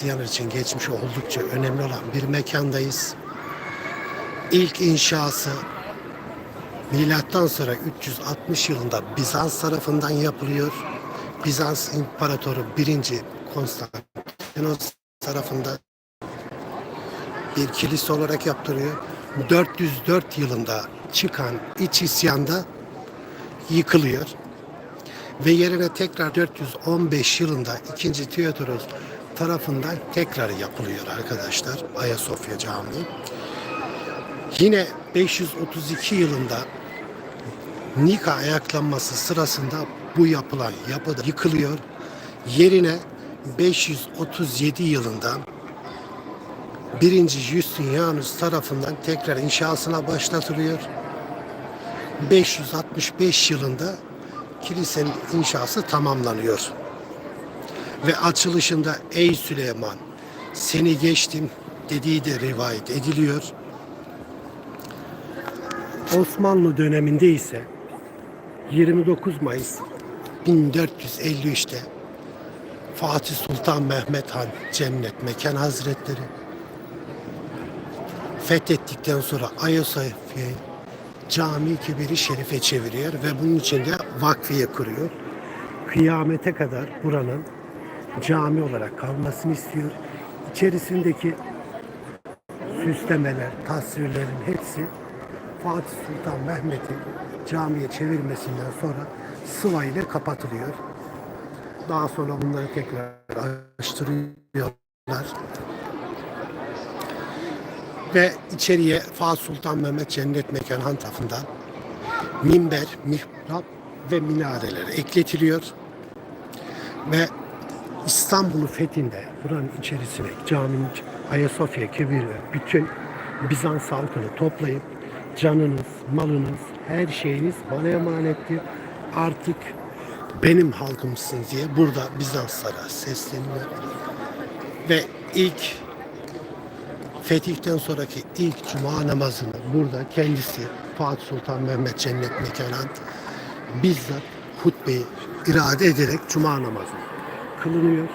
Hristiyanlar için geçmişi oldukça önemli olan bir mekandayız. İlk inşası milattan sonra 360 yılında Bizans tarafından yapılıyor. Bizans İmparatoru 1. Konstantinos tarafından bir kilise olarak yaptırıyor. 404 yılında çıkan iç isyanda yıkılıyor. Ve yerine tekrar 415 yılında 2. Theodoros tarafından tekrar yapılıyor arkadaşlar Ayasofya Camii. Yine 532 yılında Nika ayaklanması sırasında bu yapılan yapı da yıkılıyor. Yerine 537 yılında 1. Justinianus tarafından tekrar inşasına başlatılıyor. 565 yılında kilisenin inşası tamamlanıyor. Ve açılışında ey Süleyman seni geçtim dediği de rivayet ediliyor. Osmanlı döneminde ise 29 Mayıs 1453'te Fatih Sultan Mehmet Han Cennet Mekan Hazretleri fethettikten sonra Ayasofya'yı cami kibiri şerife çeviriyor ve bunun için de vakfiye kuruyor. Kıyamete kadar buranın cami olarak kalmasını istiyor. İçerisindeki süslemeler, tasvirlerin hepsi Fatih Sultan Mehmet'i camiye çevirmesinden sonra sıva ile kapatılıyor. Daha sonra bunları tekrar açtırıyorlar. Ve içeriye Fatih Sultan Mehmet Cennet Mekan Han tarafından minber, mihrap ve minareler ekletiliyor. Ve İstanbul'u fethinde buranın içerisine caminin Ayasofya Kebir ve bütün Bizans halkını toplayıp canınız, malınız, her şeyiniz bana emanettir. Artık benim halkımsınız diye burada Bizanslara sesleniyor. Ve ilk fetihten sonraki ilk cuma namazını burada kendisi Fatih Sultan Mehmet Cennet Mekanan bizzat hutbeyi irade ederek cuma namazı kılınıyor.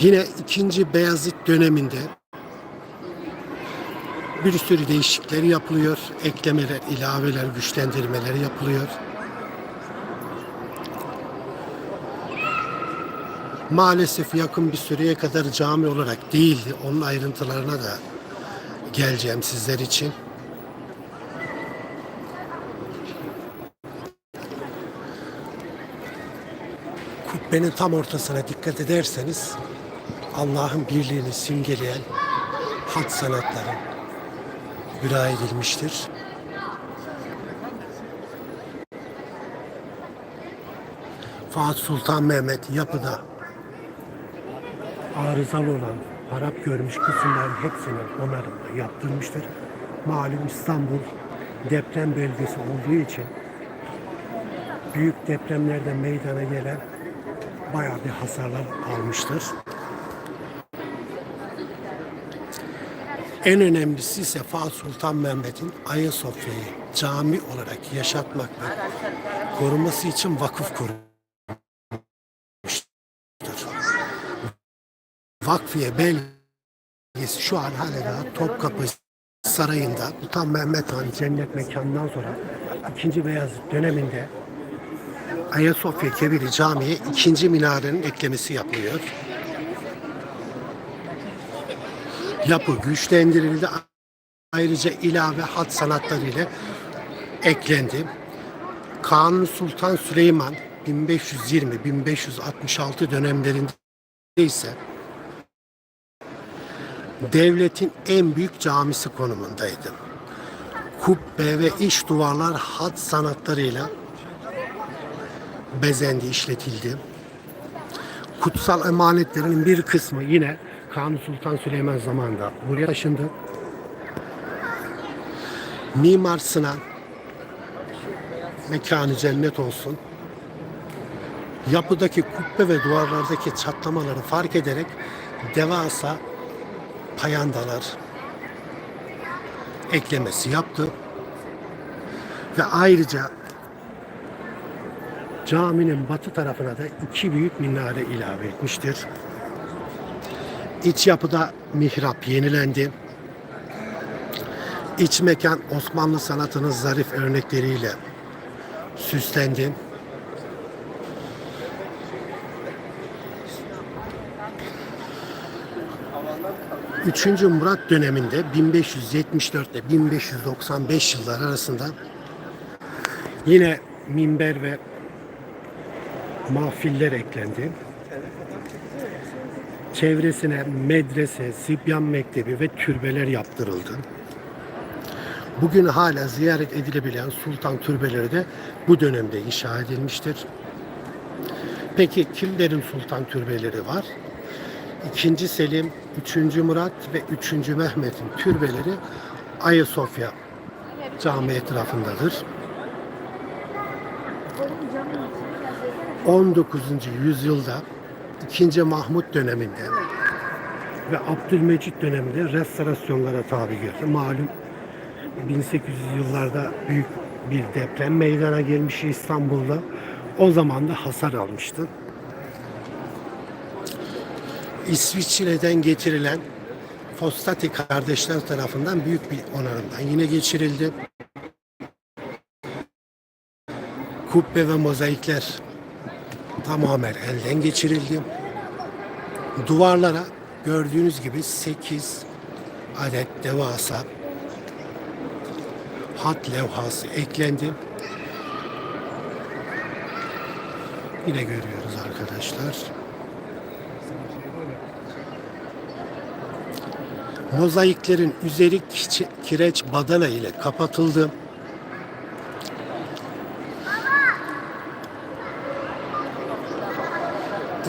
Yine 2. Beyazıt döneminde bir sürü değişiklikler yapılıyor. Eklemeler, ilaveler, güçlendirmeler yapılıyor. Maalesef yakın bir süreye kadar cami olarak değildi. Onun ayrıntılarına da geleceğim sizler için. Kubbenin tam ortasına dikkat ederseniz Allah'ın birliğini simgeleyen hat sanatları bira edilmiştir. Fatih Sultan Mehmet yapıda arızalı olan harap görmüş kısımların hepsini onarımla yaptırmıştır. Malum İstanbul deprem bölgesi olduğu için büyük depremlerde meydana gelen bayağı bir hasarlar almıştır. En önemlisi ise Fatih Sultan Mehmet'in Ayasofya'yı cami olarak yaşatmak ve koruması için vakıf kurmuştur. Vakfiye belgesi şu an hala daha Topkapı Sarayı'nda Sultan Mehmet Han cennet mekanından sonra 2. Beyazıt döneminde Ayasofya Kebiri Camii'ye ikinci minarenin eklemesi yapılıyor. Yapı güçlendirildi. Ayrıca ilave hat sanatları ile eklendi. Kanuni Sultan Süleyman 1520-1566 dönemlerinde ise devletin en büyük camisi konumundaydı. Kubbe ve iç duvarlar hat sanatlarıyla bezendi, işletildi. Kutsal emanetlerin bir kısmı yine Kanuni Sultan Süleyman zamanında buraya taşındı. Mimar Sinan mekanı cennet olsun. Yapıdaki kubbe ve duvarlardaki çatlamaları fark ederek devasa payandalar eklemesi yaptı. Ve ayrıca Caminin batı tarafına da iki büyük minare ilave etmiştir. İç yapıda mihrap yenilendi. İç mekan Osmanlı sanatının zarif örnekleriyle süslendi. Üçüncü Murat döneminde 1574 ile 1595 yıllar arasında yine minber ve mahfiller eklendi. Çevresine medrese, Sibyan Mektebi ve türbeler yaptırıldı. Bugün hala ziyaret edilebilen sultan türbeleri de bu dönemde inşa edilmiştir. Peki kimlerin sultan türbeleri var? İkinci Selim, üçüncü Murat ve üçüncü Mehmet'in türbeleri Ayasofya cami etrafındadır. 19. yüzyılda 2. Mahmut döneminde ve Abdülmecit döneminde restorasyonlara tabi geldi. Malum 1800 yıllarda büyük bir deprem meydana gelmiş İstanbul'da. O zaman da hasar almıştı. İsviçre'den getirilen Fostati kardeşler tarafından büyük bir onarımdan yine geçirildi. Kubbe ve mozaikler tamamen elden geçirildi. Duvarlara gördüğünüz gibi 8 adet devasa hat levhası eklendi. Yine görüyoruz arkadaşlar. Mozaiklerin üzeri kireç badana ile kapatıldı.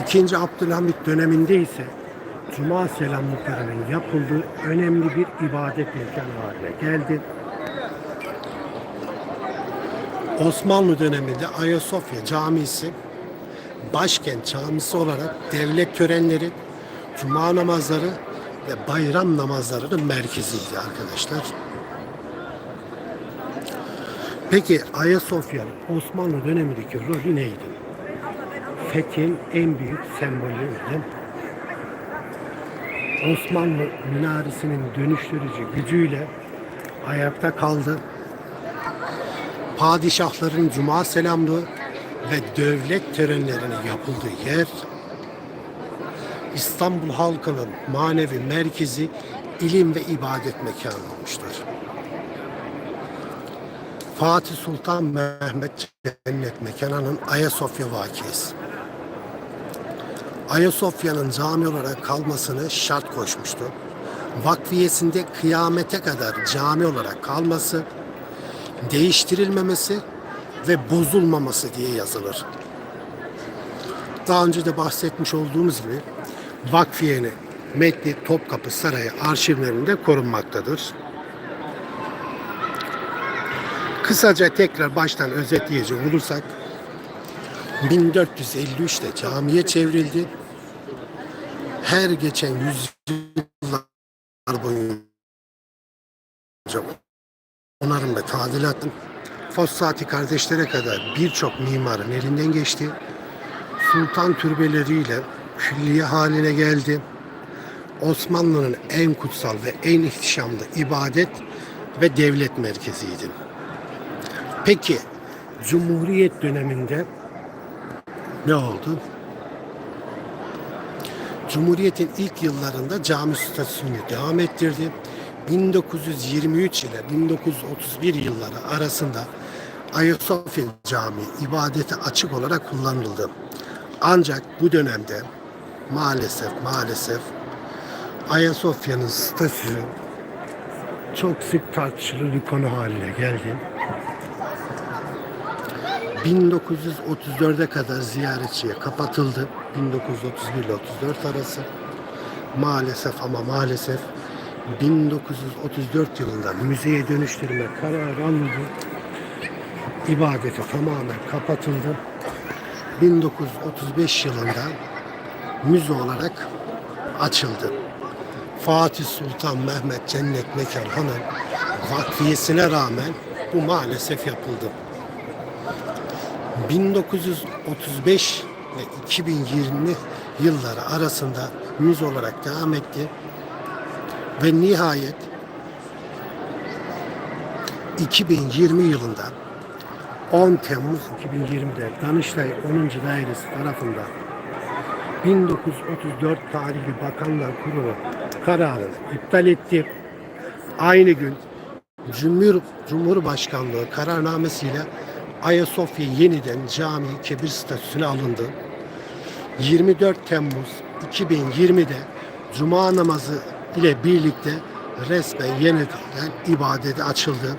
İkinci Abdülhamit döneminde ise Cuma selamlıklarının yapıldığı önemli bir ibadet mekanı haline geldi. Osmanlı döneminde Ayasofya Camisi başkent camisi olarak devlet törenleri, cuma namazları ve bayram namazlarının merkeziydi arkadaşlar. Peki Ayasofya'nın Osmanlı dönemindeki rolü neydi? Fethin en büyük sembolüydü. Osmanlı minaresinin dönüştürücü gücüyle ayakta kaldı. Padişahların cuma selamlığı ve devlet törenlerinin yapıldığı yer İstanbul halkının manevi merkezi ilim ve ibadet mekanı olmuştur. Fatih Sultan Mehmet Cennet Mekanı'nın Ayasofya vakisi. Ayasofya'nın cami olarak kalmasını şart koşmuştu. Vakfiyesinde kıyamete kadar cami olarak kalması, değiştirilmemesi ve bozulmaması diye yazılır. Daha önce de bahsetmiş olduğumuz gibi vakfiyenin metni Topkapı Sarayı arşivlerinde korunmaktadır. Kısaca tekrar baştan özetleyecek olursak 1453'te camiye çevrildi. Her geçen yüzyıllar boyunca onarım ve tadilatın Fossati kardeşlere kadar birçok mimarın elinden geçti. Sultan türbeleriyle külliye haline geldi. Osmanlı'nın en kutsal ve en ihtişamlı ibadet ve devlet merkeziydi. Peki Cumhuriyet döneminde ne oldu? Cumhuriyet'in ilk yıllarında cami statüsünü devam ettirdi. 1923 ile 1931 yılları arasında Ayasofya Camii ibadete açık olarak kullanıldı. Ancak bu dönemde maalesef maalesef Ayasofya'nın statüsü çok sık tartışılır bir konu haline geldi. 1934'e kadar ziyaretçiye kapatıldı. 1931 ile 34 arası. Maalesef ama maalesef 1934 yılında müzeye dönüştürme kararı alındı. İbadete tamamen kapatıldı. 1935 yılında müze olarak açıldı. Fatih Sultan Mehmet Cennet Mekan Han'ın vakfiyesine rağmen bu maalesef yapıldı. 1935 ve 2020 yılları arasında müze olarak devam etti ve nihayet 2020 yılında 10 Temmuz 2020'de Danıştay 10. Dairesi tarafından 1934 tarihli Bakanlar Kurulu kararını iptal etti. Aynı gün Cumhur, Cumhurbaşkanlığı kararnamesiyle Ayasofya yeniden cami kebir statüsüne alındı. 24 Temmuz 2020'de Cuma namazı ile birlikte resmen yeniden ibadete açıldı.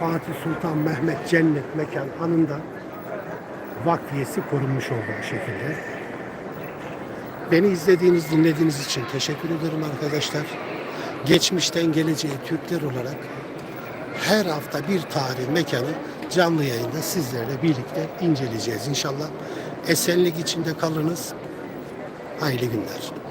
Fatih Sultan Mehmet Cennet Mekan anında vakfiyesi korunmuş oldu bu şekilde. Beni izlediğiniz, dinlediğiniz için teşekkür ederim arkadaşlar. Geçmişten geleceğe Türkler olarak her hafta bir tarih mekanı canlı yayında sizlerle birlikte inceleyeceğiz inşallah. Esenlik içinde kalınız. Hayırlı günler.